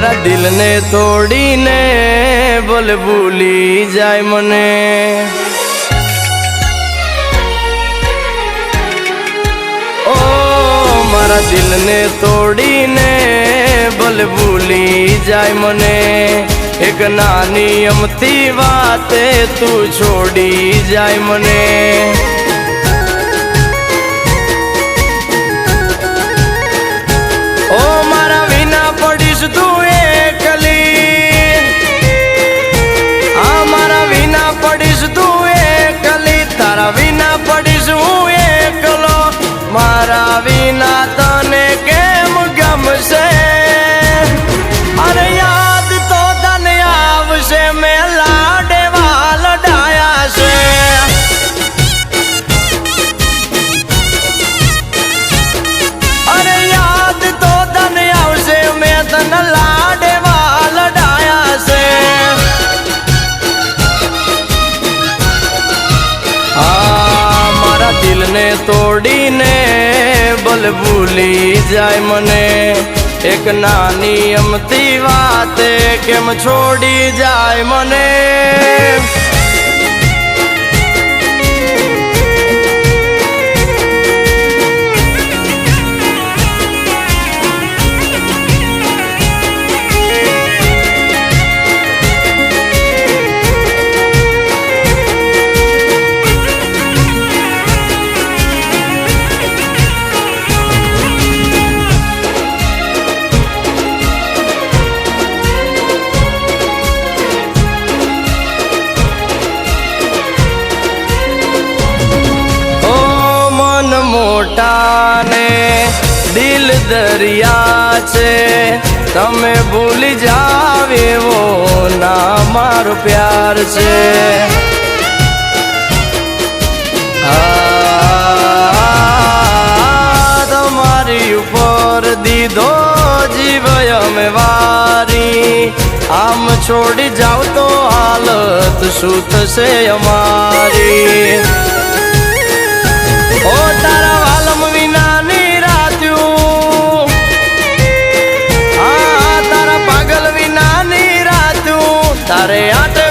મારા દિલને તોડીને બોલ ભૂલી જાય મને. ઓ મારા દિલને તોડીને બોલ ભૂલી જાય મને. એક નાની અમથી વાતે તું છોડી જાય મને. દિલને તોડીને બલ ભૂલી જાય મને. એક નાની અમતી વાતે કેમ છોડી જાય મને? મન મોટા ને દિલ દરિયા છે. તમે ભૂલી જાવ એવો ના મારો પ્યાર છે. તમારી ઉપર દીધો જીવ અમે વારી. આમ છોડી જાવ તો હાલત શું થશે અમારી? નિરાત્યું તારે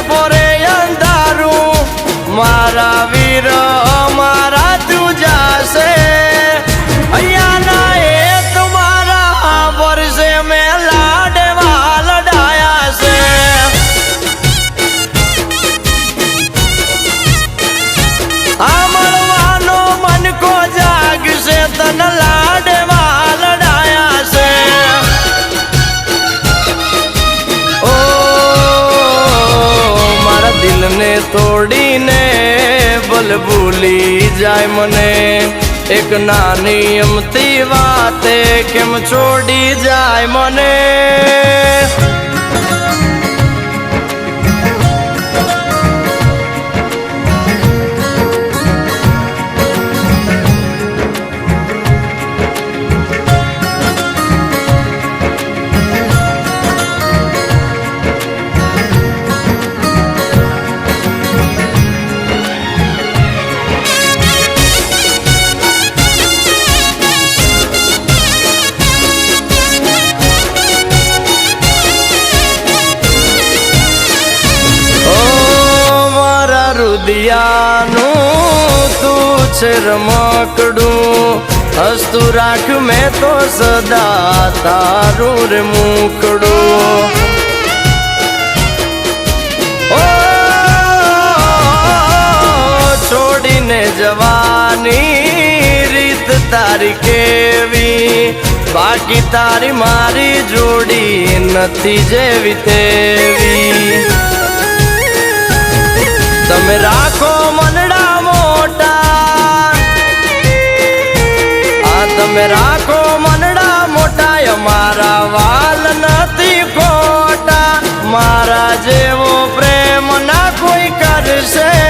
તોડીને બલ ભૂલી જાય મને. એક નાની અમતી વાતે કેમ છોડી જાય મને? મારા તું છે રમકડું. હસતું રાખ મેં તો સદા તારું રે મુકડું. છોડીને જવાની રીત તારી કેવી? બાકી તારી મારી જોડી નથી જેવી તેવી. તમે રાખો મનડા મોટા. આ તમે રાખો મનડા મોટા અમારા વાલ નથી ખોટા. મારા જેવો પ્રેમ ના કોઈ કરશે.